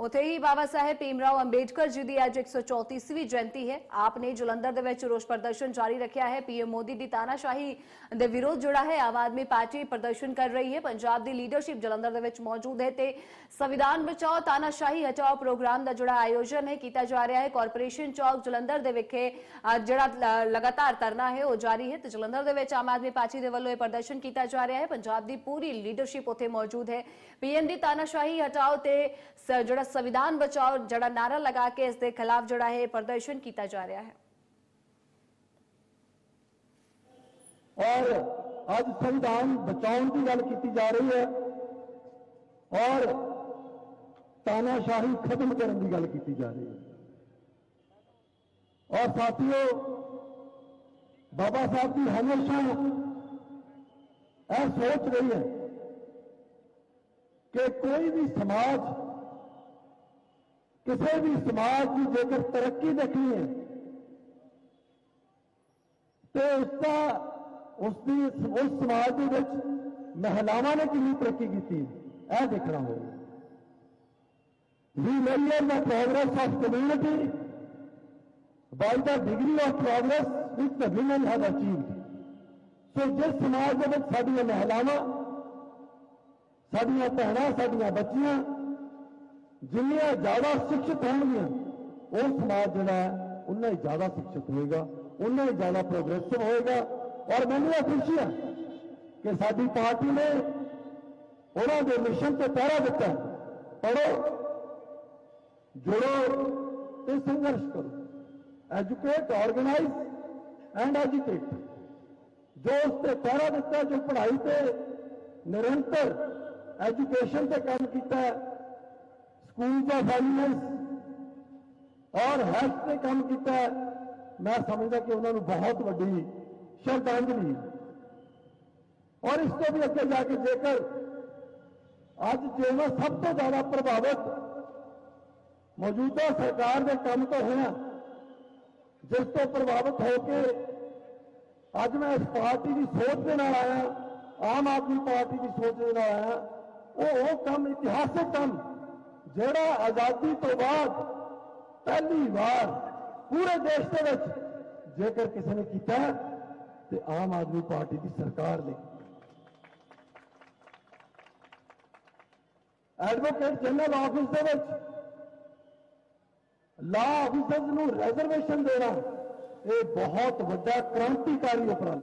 ਉਥੇ ਹੀ ਬਾਬਾ ਸਾਹਿਬ ਭੀਮਰਾਓ ਅੰਬੇਡਕਰ ਜੀ ਦੀ ਅੱਜ 134ਵੀਂ ਜਯੰਤੀ ਹੈ। ਆਪ ਨੇ ਜਲੰਧਰ ਦੇ ਵਿੱਚ ਰੋਸ ਪ੍ਰਦਰਸ਼ਨ ਜਾਰੀ ਰੱਖਿਆ ਹੈ। ਪੀਐਮ ਮੋਦੀ ਦੀ ਤਾਨਾਸ਼ਾਹੀ ਦੇ ਵਿਰੋਧ ਜਿਹੜਾ ਹੈ, ਆਮ ਆਦਮੀ ਪਾਰਟੀ ਪ੍ਰਦਰਸ਼ਨ ਕਰ ਰਹੀ ਹੈ। ਪੰਜਾਬ ਦੀ ਲੀਡਰਸ਼ਿਪ ਜਲੰਧਰ ਦੇ ਵਿੱਚ ਮੌਜੂਦ ਹੈ ਤੇ ਸੰਵਿਧਾਨ ਬਚਾਓ, ਤਾਨਾਸ਼ਾਹੀ ਹਟਾਓ ਪ੍ਰੋਗਰਾਮ ਦਾ ਜਿਹੜਾ ਆਯੋਜਨ ਹੈ, ਕੀਤਾ ਜਾ ਰਿਹਾ ਹੈ। ਕਾਰਪੋਰੇਸ਼ਨ ਚੌਕ ਜਲੰਧਰ ਦੇ ਵਿਖੇ ਜਿਹੜਾ ਲਗਾਤਾਰ ਧਰਨਾ ਹੈ, ਉਹ ਜਾਰੀ ਹੈ ਤੇ ਜਲੰਧਰ ਦੇ ਵਿੱਚ ਆਮ ਆਦਮੀ ਪਾਰਟੀ ਦੇ ਵੱਲੋਂ ਇਹ ਪ੍ਰਦਰਸ਼ਨ ਕੀਤਾ ਜਾ ਰਿਹਾ ਹੈ। ਪੰਜਾਬ ਦੀ ਪੂਰੀ ਲੀਡਰਸ਼ਿਪ ਉੱਥੇ ਮੌਜੂਦ ਹੈ। ਪੀਐਮ ਦੀ ਤਾਨਾਸ਼ਾਹੀ ਹਟਾਓ ਤੇ ਸ- ਜਿਹੜਾ ਸੰਵਿਧਾਨ ਬਚਾਓ ਜਿਹੜਾ ਨਾਰਾ ਲਗਾ ਕੇ ਇਸ ਦੇ ਖਿਲਾਫ ਜਿਹੜਾ ਹੈ ਇਹ ਪ੍ਰਦਰਸ਼ਨ ਕੀਤਾ ਜਾ ਰਿਹਾ ਹੈ ਔਰ ਅੱਜ ਸੰਵਿਧਾਨ ਬਚਾਉਣ ਦੀ ਗੱਲ ਕੀਤੀ ਜਾ ਰਹੀ ਹੈ ਔਰ ਤਾਨਾਸ਼ਾਹੀ ਖਤਮ ਕਰਨ ਦੀ ਗੱਲ ਕੀਤੀ ਜਾ ਰਹੀ ਹੈ ਔਰ ਸਾਥੀਓ ਬਾਬਾ ਸਾਹਿਬ ਦੀ ਹਮੇਸ਼ਾ ਇਹ ਸੋਚ ਰਹੀ ਹੈ ਕਿ ਕੋਈ ਵੀ ਸਮਾਜ ਕਿਸੇ ਵੀ ਸਮਾਜ ਦੀ ਜੇਕਰ ਤਰੱਕੀ ਦੇਖਣੀ ਹੈ ਤੇ ਉਸ ਦਾ ਉਸ ਦੀ ਉਸ ਸਮਾਜ ਦੇ ਵਿੱਚ ਮਹਿਲਾਵਾਂ ਨੇ ਕਿੰਨੀ ਤਰੱਕੀ ਕੀਤੀ ਇਹ ਦੇਖਣਾ ਹੋਵੇਗਾ ਵੀ measure the progress of community by the degree of progress which the women have achieved. ਸੋ ਜਿਸ ਸਮਾਜ ਦੇ ਵਿੱਚ ਸਾਡੀਆਂ ਮਹਿਲਾਵਾਂ ਸਾਡੀਆਂ ਭੈਣਾਂ ਸਾਡੀਆਂ ਬੱਚੀਆਂ ਜਿੰਨੀਆਂ ਜ਼ਿਆਦਾ ਸਿੱਖਿਤ ਹੋਣਗੀਆਂ ਉਹ ਸਮਾਜ ਜਿਹੜਾ ਹੈ ਉਨਾ ਹੀ ਜ਼ਿਆਦਾ ਸਿੱਖਿਤ ਹੋਏਗਾ ਉਨਾ ਹੀ ਜ਼ਿਆਦਾ ਪ੍ਰੋਗਰੈਸਿਵ ਹੋਏਗਾ ਔਰ ਮੈਨੂੰ ਇਹ ਖੁਸ਼ੀ ਹੈ ਕਿ ਸਾਡੀ ਪਾਰਟੀ ਨੇ ਉਹਨਾਂ ਦੇ ਮਿਸ਼ਨ ਤੇ ਪਹਿਰਾ ਦਿੱਤਾ ਹੈ। ਪੜੋ ਜੁੜੋ ਤੇ ਸੰਘਰਸ਼ ਕਰੋ ਐਜੂਕੇਟ ਆਰਗੇਨਾਈਜ਼ ਐਂਡ ਐਜੂਕੇਟ ਜੋ ਉਸ ਤੇ ਪਹਿਰਾ ਦਿੱਤਾ ਜੋ ਪੜ੍ਹਾਈ ਤੇ ਨਿਰੰਤਰ ਐਜੂਕੇਸ਼ਨ ਤੇ ਕੰਮ ਕੀਤਾ ਹੈ ਸਕੂਲ ਆਫ ਐਲੀਮੈਂਟਸ ਔਰ ਹੈਲਥ ਤੇ ਕੰਮ ਕੀਤਾ ਹੈ, ਮੈਂ ਸਮਝਦਾ ਕਿ ਉਹਨਾਂ ਨੂੰ ਬਹੁਤ ਵੱਡੀ ਸ਼ਰਧਾਂਜਲੀ ਹੈ। ਔਰ ਇਸ ਤੋਂ ਵੀ ਅੱਗੇ ਜਾ ਕੇ ਜੇਕਰ ਅੱਜ ਜਿਹੜਾ ਸਭ ਤੋਂ ਜ਼ਿਆਦਾ ਪ੍ਰਭਾਵਿਤ ਮੌਜੂਦਾ ਸਰਕਾਰ ਦੇ ਕੰਮ ਤੋਂ ਹੋਇਆ ਜਿਸ ਤੋਂ ਪ੍ਰਭਾਵਿਤ ਹੋ ਕੇ ਅੱਜ ਮੈਂ ਇਸ ਪਾਰਟੀ ਦੀ ਸੋਚ ਦੇ ਨਾਲ ਆਇਆ ਆਮ ਆਦਮੀ ਪਾਰਟੀ ਦੀ ਸੋਚ ਦੇ ਨਾਲ ਆਇਆ ਉਹ ਉਹ ਕੰਮ ਇਤਿਹਾਸਕ ਕੰਮ ਜਿਹੜਾ ਆਜ਼ਾਦੀ ਤੋਂ ਬਾਅਦ ਪਹਿਲੀ ਵਾਰ ਪੂਰੇ ਦੇਸ਼ ਦੇ ਵਿੱਚ ਜੇਕਰ ਕਿਸੇ ਨੇ ਕੀਤਾ ਤੇ ਆਮ ਆਦਮੀ ਪਾਰਟੀ ਦੀ ਸਰਕਾਰ ਨੇ ਐਡਵੋਕੇਟ ਜਨਰਲ ਆਫਿਸ ਦੇ ਵਿੱਚ ਲਾ ਆਫਿਸਰਸ ਨੂੰ ਰਿਜ਼ਰਵੇਸ਼ਨ ਦੇਣਾ, ਇਹ ਬਹੁਤ ਵੱਡਾ ਕ੍ਰਾਂਤੀਕਾਰੀ ਉਪਰਾਲਾ